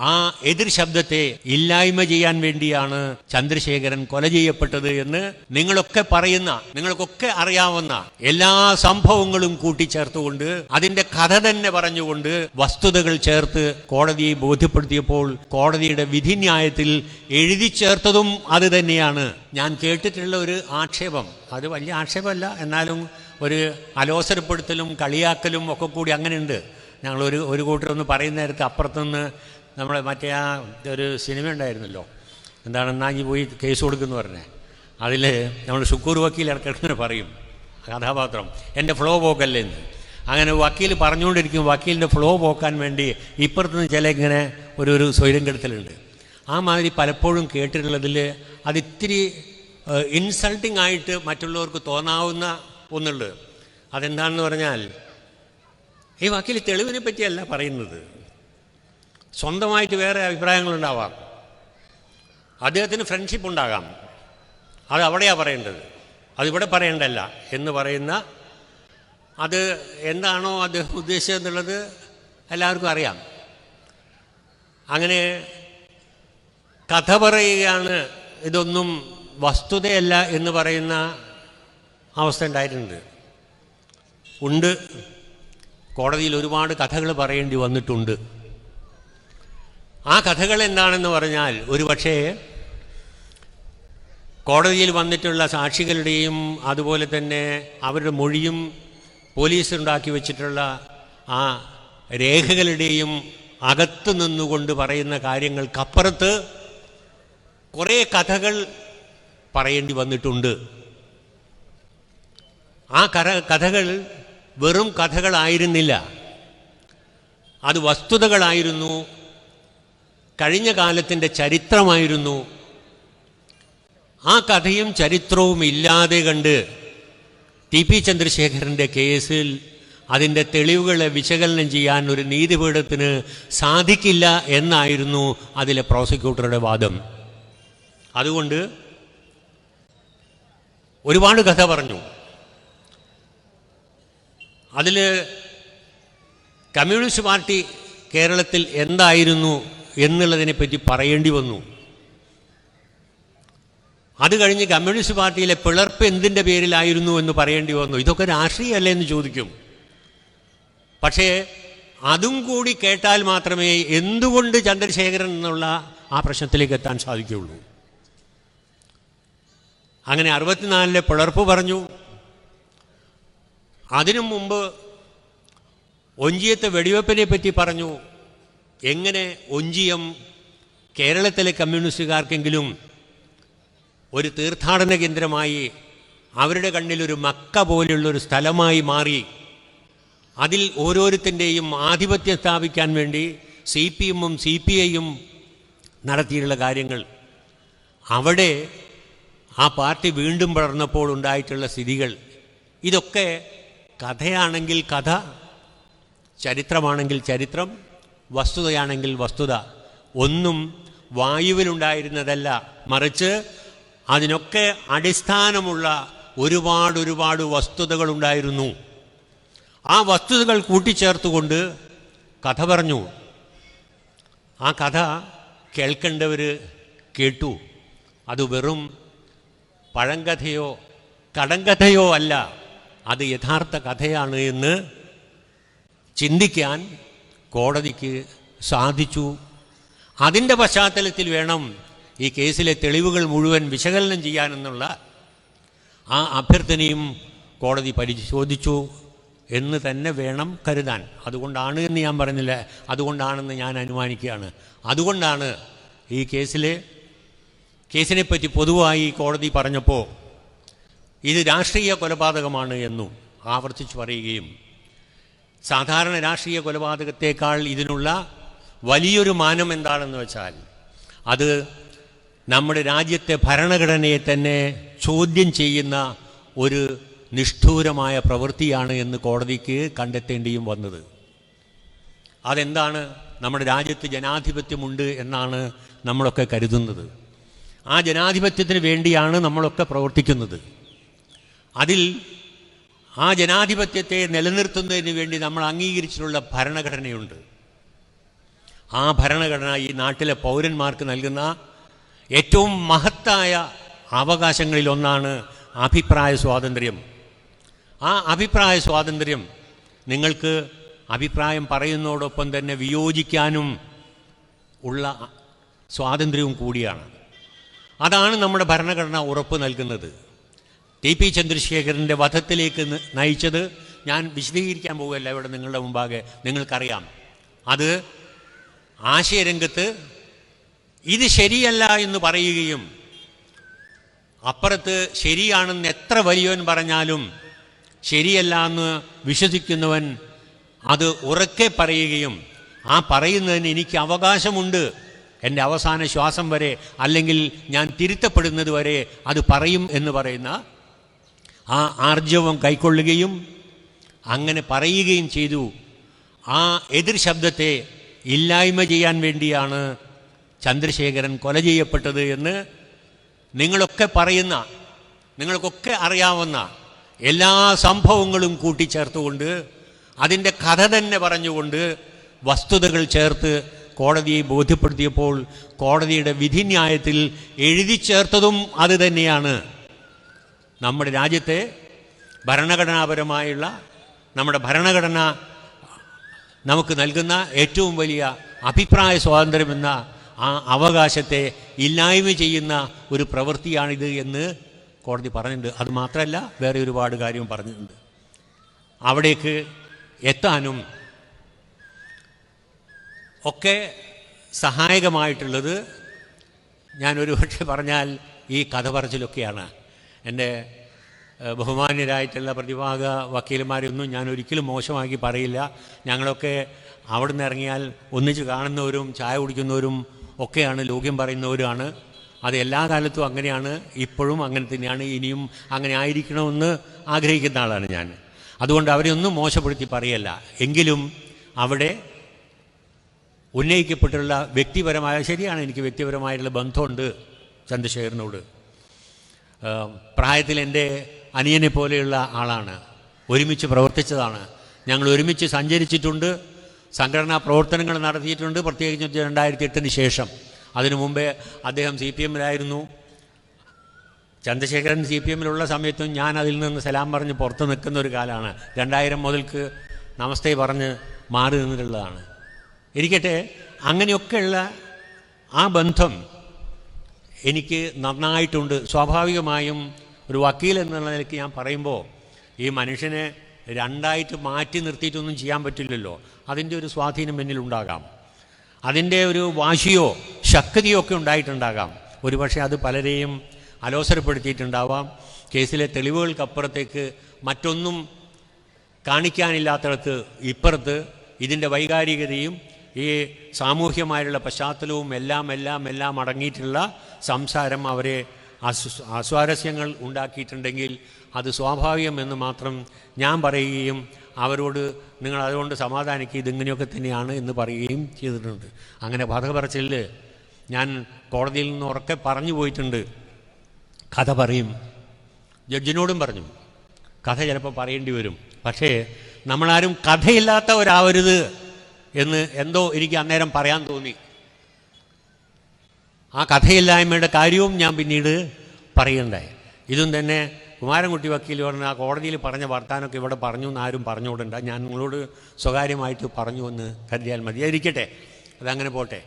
ആ എതിർ ശബ്ദത്തെ ഇല്ലായ്മ ചെയ്യാൻ വേണ്ടിയാണ് ചന്ദ്രശേഖരൻ കൊല ചെയ്യപ്പെട്ടത് എന്ന് നിങ്ങളൊക്കെ പറയുന്ന നിങ്ങൾക്കൊക്കെ അറിയാവുന്ന എല്ലാ സംഭവങ്ങളും കൂട്ടിച്ചേർത്തുകൊണ്ട് അതിന്റെ കഥ തന്നെ പറഞ്ഞുകൊണ്ട് വസ്തുതകൾ ചേർത്ത് കോടതിയെ ബോധ്യപ്പെടുത്തിയപ്പോൾ കോടതിയുടെ വിധിന്യായത്തിൽ എഴുതി ചേർത്തതും അത് തന്നെയാണ്. ഞാൻ കേട്ടിട്ടുള്ള ഒരു ആക്ഷേപം. അത് വലിയ ആക്ഷേപമല്ല. എന്നാലും ഒരു അലോസരപ്പെടുത്തലും കളിയാക്കലും ഒക്കെ കൂടി അങ്ങനെയുണ്ട്. ഞങ്ങൾ ഒരു ഒരു കൂട്ടരൊന്ന് പറയുന്ന നേരത്ത് അപ്പുറത്തുനിന്ന് നമ്മളെ മറ്റേ ആ ഒരു സിനിമ ഉണ്ടായിരുന്നല്ലോ. എന്താണ് എന്നാഞ്ഞി പോയി കേസ് കൊടുക്കുന്നു പറഞ്ഞേ. അതിൽ നമ്മൾ ഷുക്കൂർ വക്കീൽ ഇടക്കിടക്കിങ്ങനെ പറയും കഥാപാത്രം എന്റെ ഫ്ലോ പോക്കല്ലേ എന്ന്. അങ്ങനെ വക്കീൽ പറഞ്ഞുകൊണ്ടിരിക്കും വക്കീലിന്റെ ഫ്ലോ പോക്കാൻ വേണ്ടി ഇപ്പുറത്തുനിന്ന് ചില ഇങ്ങനെ ഒരു ഒരു സ്വൈരം കെടുത്തലുണ്ട്. ആ മാതിരി പലപ്പോഴും കേട്ടിട്ടുള്ളതിൽ അതിത്തിരി ഇൻസൾട്ടിംഗ് ആയിട്ട് മറ്റുള്ളവർക്ക് തോന്നാവുന്ന ഒന്നുള്ളത് അതെന്താണെന്ന് പറഞ്ഞാൽ ഈ വക്കീൽ തെളിവിനെ പറ്റിയല്ല പറയുന്നത്. സ്വന്തമായിട്ട് വേറെ അഭിപ്രായങ്ങളുണ്ടാവാം അദ്ദേഹത്തിന് ഫ്രണ്ട്ഷിപ്പ് ഉണ്ടാകാം. അത് അവിടെയാണ് പറയേണ്ടത്. അതിവിടെ പറയേണ്ടല്ല എന്ന് പറയുന്ന അത് എന്താണോ അദ്ദേഹം ഉദ്ദേശിച്ചത് എന്നുള്ളത് എല്ലാവർക്കും അറിയാം. അങ്ങനെ കഥ പറയുകയാണ് ഇതൊന്നും വസ്തുതയല്ല എന്ന് പറയുന്ന അവസ്ഥ ഉണ്ടായിട്ടുണ്ട്. ഉണ്ട്. കോടതിയിൽ ഒരുപാട് കഥകൾ പറയേണ്ടി വന്നിട്ടുണ്ട്. ആ കഥകൾ എന്താണെന്ന് പറഞ്ഞാൽ ഒരുപക്ഷേ കോടതിയിൽ വന്നിട്ടുള്ള സാക്ഷികളുടെയും അതുപോലെ തന്നെ അവരുടെ മൊഴിയും പോലീസ് ഉണ്ടാക്കി വെച്ചിട്ടുള്ള ആ രേഖകളുടെയും അകത്ത് നിന്നുകൊണ്ട് പറയുന്ന കാര്യങ്ങൾക്കപ്പുറത്ത് കുറേ കഥകൾ പറയേണ്ടി വന്നിട്ടുണ്ട്. ആ കഥ കഥകൾ വെറും കഥകളായിരുന്നില്ല. അത് വസ്തുതകളായിരുന്നു. കഴിഞ്ഞ കാലത്തിന്റെ ചരിത്രമായിരുന്നു. ആ കഥയും ചരിത്രവും ഇല്ലാതെ കണ്ട് ടി പി ചന്ദ്രശേഖരന്റെ കേസിൽ അതിന്റെ തെളിവുകളെ വിശകലനം ചെയ്യാൻ ഒരു നീതിപീഠത്തിന് സാധിക്കില്ല എന്നായിരുന്നു അതിലെ പ്രോസിക്യൂട്ടറുടെ വാദം. അതുകൊണ്ട് ഒരുപാട് കഥ പറഞ്ഞു. അതിൽ കമ്മ്യൂണിസ്റ്റ് പാർട്ടി കേരളത്തിൽ എന്തായിരുന്നു? എന്നുള്ളതിനെ പറ്റി പറയേണ്ടി വന്നു. അത് കഴിഞ്ഞ് കമ്മ്യൂണിസ്റ്റ് പാർട്ടിയിലെ പിളർപ്പ് എന്തിന്റെ പേരിലായിരുന്നു എന്ന് പറയേണ്ടി വന്നു. ഇതൊക്കെ രാഷ്ട്രീയമല്ലേ എന്ന് ചോദിക്കും. പക്ഷേ അതും കൂടി കേട്ടാൽ മാത്രമേ എന്തുകൊണ്ട് ചന്ദ്രശേഖരൻ എന്നുള്ള ആ പ്രശ്നത്തിലേക്ക് എത്താൻ സാധിക്കുകയുള്ളൂ. അങ്ങനെ അറുപത്തിനാലിലെ പിളർപ്പ് പറഞ്ഞു. അതിനു മുമ്പ് ഒഞ്ചിയത്തെ വെടിവെപ്പിനെ പറ്റി പറഞ്ഞു. എങ്ങനെ ഒഞ്ചിയം കേരളത്തിലെ കമ്മ്യൂണിസ്റ്റുകാർക്കെങ്കിലും ഒരു തീർത്ഥാടന കേന്ദ്രമായി അവരുടെ കണ്ണിലൊരു മക്ക പോലെയുള്ളൊരു സ്ഥലമായി മാറി അതിൽ ഓരോരുത്തന്റെയും ആധിപത്യം സ്ഥാപിക്കാൻ വേണ്ടി സി പി എമ്മും സി പി ഐയും നടത്തിയിട്ടുള്ള കാര്യങ്ങൾ. അവിടെ ആ പാർട്ടി വീണ്ടും വളർന്നപ്പോൾ ഉണ്ടായിട്ടുള്ള സ്ഥിതികൾ. ഇതൊക്കെ കഥയാണെങ്കിൽ കഥ ചരിത്രമാണെങ്കിൽ ചരിത്രം വസ്തുതയാണെങ്കിൽ വസ്തുത. ഒന്നും വായുവിലുണ്ടായിരുന്നതല്ല. മറിച്ച് അതിനൊക്കെ അടിസ്ഥാനമുള്ള ഒരുപാട് ഒരുപാട് വസ്തുതകളുണ്ടായിരുന്നു. ആ വസ്തുതകൾ കൂട്ടിച്ചേർത്തുകൊണ്ട് കഥ പറഞ്ഞു. ആ കഥ കേൾക്കേണ്ടവർ കേട്ടു. അത് വെറും പഴങ്കഥയോ കടങ്കഥയോ അല്ല. അത് യഥാർത്ഥ കഥയാണ് എന്ന് ചിന്തിക്കാൻ കോടതിക്ക് സാധിച്ചു. അതിന്റെ പശ്ചാത്തലത്തിൽ വേണം ഈ കേസിലെ തെളിവുകൾ മുഴുവൻ വിശകലനം ചെയ്യാനെന്നുള്ള ആ അഭ്യർത്ഥനയും കോടതി പരിശോധിച്ചു എന്ന് തന്നെ വേണം കരുതാൻ. അതുകൊണ്ടാണ് എന്ന് ഞാൻ പറഞ്ഞില്ല. അതുകൊണ്ടാണെന്ന് ഞാൻ അനുമാനിക്കുകയാണ്. അതുകൊണ്ടാണ് ഈ കേസിലെ കേസിനെപ്പറ്റി പൊതുവായി കോടതി പറഞ്ഞപ്പോൾ ഇത് രാഷ്ട്രീയ കൊലപാതകമാണ് എന്നും ആവർത്തിച്ച് പറയുകയും സാധാരണ രാഷ്ട്രീയ കൊലപാതകത്തെക്കാൾ ഇതിനുള്ള വലിയൊരു മാനം എന്താണെന്ന് വെച്ചാൽ അത് നമ്മുടെ രാജ്യത്തെ ഭരണഘടനയെ തന്നെ ചോദ്യം ചെയ്യുന്ന ഒരു നിഷ്ഠൂരമായ പ്രവൃത്തിയാണ് എന്ന് കോടതിക്ക് കണ്ടെത്തേണ്ടിയും വന്നത്. അതെന്താണ്? നമ്മുടെ രാജ്യത്ത് ജനാധിപത്യമുണ്ട് എന്നാണ് നമ്മളൊക്കെ കരുതുന്നത്. ആ ജനാധിപത്യത്തിന് വേണ്ടിയാണ് നമ്മളൊക്കെ പ്രവർത്തിക്കുന്നത്. അതിൽ ആ ജനാധിപത്യത്തെ നിലനിർത്തുന്നതിന് വേണ്ടി നമ്മൾ അംഗീകരിച്ചിട്ടുള്ള ഭരണഘടനയുണ്ട്. ആ ഭരണഘടന ഈ നാട്ടിലെ പൗരന്മാർക്ക് നൽകുന്ന ഏറ്റവും മഹത്തായ അവകാശങ്ങളിലൊന്നാണ് അഭിപ്രായ സ്വാതന്ത്ര്യം. ആ അഭിപ്രായ സ്വാതന്ത്ര്യം നിങ്ങൾക്ക് അഭിപ്രായം പറയുന്നതോടൊപ്പം തന്നെ വിയോജിക്കാനും ഉള്ള സ്വാതന്ത്ര്യവും കൂടിയാണ്. അതാണ് നമ്മുടെ ഭരണഘടന ഉറപ്പ് നൽകുന്നത്. ടി പി ചന്ദ്രശേഖരന്റെ വധത്തിലേക്ക് നയിച്ചത് ഞാൻ വിശദീകരിക്കാൻ പോവുകയല്ല ഇവിടെ നിങ്ങളുടെ മുമ്പാകെ. നിങ്ങൾക്കറിയാം. അത് ആശയരംഗത്ത് ഇത് ശരിയല്ല എന്ന് പറയുകയും അപ്പുറത്ത് ശരിയാണെന്ന് എത്ര വലിയവൻ പറഞ്ഞാലും ശരിയല്ല എന്ന് വിശ്വസിക്കുന്നവൻ അത് ഉറക്കെ പറയുകയും ആ പറയുന്നതിന് എനിക്ക് അവകാശമുണ്ട്. എന്റെ അവസാന ശ്വാസം വരെ അല്ലെങ്കിൽ ഞാൻ തിരുത്തപ്പെടുന്നത് വരെ അത് പറയും എന്ന് പറയുന്ന ആ ആർജവം കൈക്കൊള്ളുകയും അങ്ങനെ പറയുകയും ചെയ്തു. ആ എതിർ ശബ്ദത്തെ ഇല്ലായ്മ ചെയ്യാൻ വേണ്ടിയാണ് ചന്ദ്രശേഖരൻ കൊല ചെയ്യപ്പെട്ടത് എന്ന് നിങ്ങളൊക്കെ പറയുന്ന നിങ്ങൾക്കൊക്കെ അറിയാവുന്ന എല്ലാ സംഭവങ്ങളും കൂട്ടിച്ചേർത്തുകൊണ്ട് അതിന്റെ കഥ തന്നെ പറഞ്ഞുകൊണ്ട് വസ്തുതകൾ ചേർത്ത് കോടതിയെ ബോധ്യപ്പെടുത്തിയപ്പോൾ കോടതിയുടെ വിധിന്യായത്തിൽ എഴുതി ചേർത്തതും അത് തന്നെയാണ്. നമ്മുടെ രാജ്യത്തെ ഭരണഘടനാപരമായുള്ള നമ്മുടെ ഭരണഘടന നമുക്ക് നൽകുന്ന ഏറ്റവും വലിയ അഭിപ്രായ സ്വാതന്ത്ര്യമെന്ന ആ അവകാശത്തെ ഇല്ലായ്മ ചെയ്യുന്ന ഒരു പ്രവൃത്തിയാണിത് എന്ന് കോടതി പറഞ്ഞിട്ടുണ്ട്. അത് മാത്രമല്ല വേറെ ഒരുപാട് കാര്യം പറഞ്ഞിട്ടുണ്ട്. അവിടേക്ക് എത്താനും ഒക്കെ സഹായകമായിട്ടുള്ളത് ഞാനൊരു ഒരുപക്ഷെ പറഞ്ഞാൽ ഈ കഥ പറച്ചിലൊക്കെയാണ്. എന്റെ ബഹുമാന്യരായിട്ടുള്ള പ്രതിഭാഗ വക്കീലന്മാരൊന്നും ഞാൻ ഒരിക്കലും മോശമാക്കി പറയില്ല. ഞങ്ങളൊക്കെ അവിടെ നിന്ന് ഇറങ്ങിയാൽ ഒന്നിച്ച് കാണുന്നവരും ചായ കുടിക്കുന്നവരും ഒക്കെയാണ് ലോക്യം പറയുന്നവരുമാണ് അത് എല്ലാ കാലത്തും അങ്ങനെയാണ് ഇപ്പോഴും അങ്ങനെ തന്നെയാണ് ഇനിയും അങ്ങനെ ആയിരിക്കണമെന്ന് ആഗ്രഹിക്കുന്ന ആളാണ് ഞാൻ. അതുകൊണ്ട് അവരെ ഒന്നും മോശപ്പെടുത്തി പറയല്ല. എങ്കിലും അവിടെ ഉന്നയിക്കപ്പെട്ടുള്ള വ്യക്തിപരമായ ശരിയാണ് എനിക്ക് വ്യക്തിപരമായിട്ടുള്ള ബന്ധമുണ്ട് ചന്ദ്രശേഖരനോട്. പ്രായത്തിൽ എന്റെ അനിയനെ പോലെയുള്ള ആളാണ്. ഒരുമിച്ച് പ്രവർത്തിച്ചതാണ്. ഞങ്ങൾ ഒരുമിച്ച് സഞ്ചരിച്ചിട്ടുണ്ട്. സംഘടനാ പ്രവർത്തനങ്ങൾ നടത്തിയിട്ടുണ്ട്. പ്രത്യേകിച്ച് രണ്ടായിരത്തി എട്ടിന് ശേഷം. അതിനു മുമ്പേ അദ്ദേഹം സി പി എമ്മിലായിരുന്നു. ചന്ദ്രശേഖരൻ സി പി എമ്മിലുള്ള സമയത്തും ഞാൻ അതിൽ നിന്ന് സലാം പറഞ്ഞ് പുറത്ത് നിൽക്കുന്ന ഒരു കാലമാണ് രണ്ടായിരം മുതൽക്ക് നമസ്തേ പറഞ്ഞ് മാറി നിന്നിട്ടുള്ളതാണ്. ഇരിക്കട്ടെ അങ്ങനെയൊക്കെയുള്ള ആ ബന്ധം എനിക്ക് നന്നായിട്ടുണ്ട്. സ്വാഭാവികമായും ഒരു വക്കീൽ എന്നുള്ള നിലയ്ക്ക് ഞാൻ പറയുമ്പോൾ ഈ മനുഷ്യനെ രണ്ടായിട്ട് മാറ്റി നിർത്തിയിട്ടൊന്നും ചെയ്യാൻ പറ്റില്ലല്ലോ. അതിന്റെ ഒരു സ്വാധീനം എന്നിലുണ്ടാകാം. അതിന്റെ ഒരു വാശിയോ ശക്തിയോ ഒക്കെ ഉണ്ടായിട്ടുണ്ടാകാം. ഒരുപക്ഷെ അത് പലരെയും അലോസരപ്പെടുത്തിയിട്ടുണ്ടാവാം. കേസിലെ തെളിവുകൾക്കപ്പുറത്തേക്ക് മറ്റൊന്നും കാണിക്കാനില്ലാത്തടത്ത് ഇപ്പുറത്ത് ഇതിന്റെ വൈകാരികതയും ഈ സാമൂഹ്യമായുള്ള പശ്ചാത്തലവും എല്ലാം എല്ലാം എല്ലാം അടങ്ങിയിട്ടുള്ള സംസാരം അവരെ അസ്വാരസ്യങ്ങൾ ഉണ്ടാക്കിയിട്ടുണ്ടെങ്കിൽ അത് സ്വാഭാവികമെന്ന് മാത്രം ഞാൻ പറയുകയും അവരോട് നിങ്ങൾ അതുകൊണ്ട് സമാധാനിക്കുക ഇതിങ്ങനെയൊക്കെ തന്നെയാണ് എന്ന് പറയുകയും ചെയ്തിട്ടുണ്ട്. അങ്ങനെ കഥ പറച്ചിൽ ഞാൻ കോടതിയിൽ നിന്ന് ഉറക്കെ പറഞ്ഞു പോയിട്ടുണ്ട്. കഥ പറയും. ജഡ്ജിനോടും പറഞ്ഞു. കഥ ചിലപ്പോൾ പറയേണ്ടി വരും. പക്ഷേ നമ്മളാരും കഥയില്ലാത്തവരാവരുത്. എന്ന് എന്തോ എനിക്ക് അന്നേരം പറയാൻ തോന്നി. ആ കഥയില്ലായ്മയുടെ കാര്യവും ഞാൻ പിന്നീട് പറയുണ്ടായി. ഇതും തന്നെ കുമാരൻകുട്ടി വക്കീൽ പറഞ്ഞ ആ കോടതിയിൽ പറഞ്ഞ വർത്താനമൊക്കെ ഇവിടെ പറഞ്ഞു എന്ന് ആരും പറഞ്ഞുകൊണ്ടുണ്ട് ഞാൻ നിങ്ങളോട് സ്വകാര്യമായിട്ട് പറഞ്ഞു എന്ന് കരുതിയാൽ മതി. ഇരിക്കട്ടെ അതങ്ങനെ പോട്ടെ.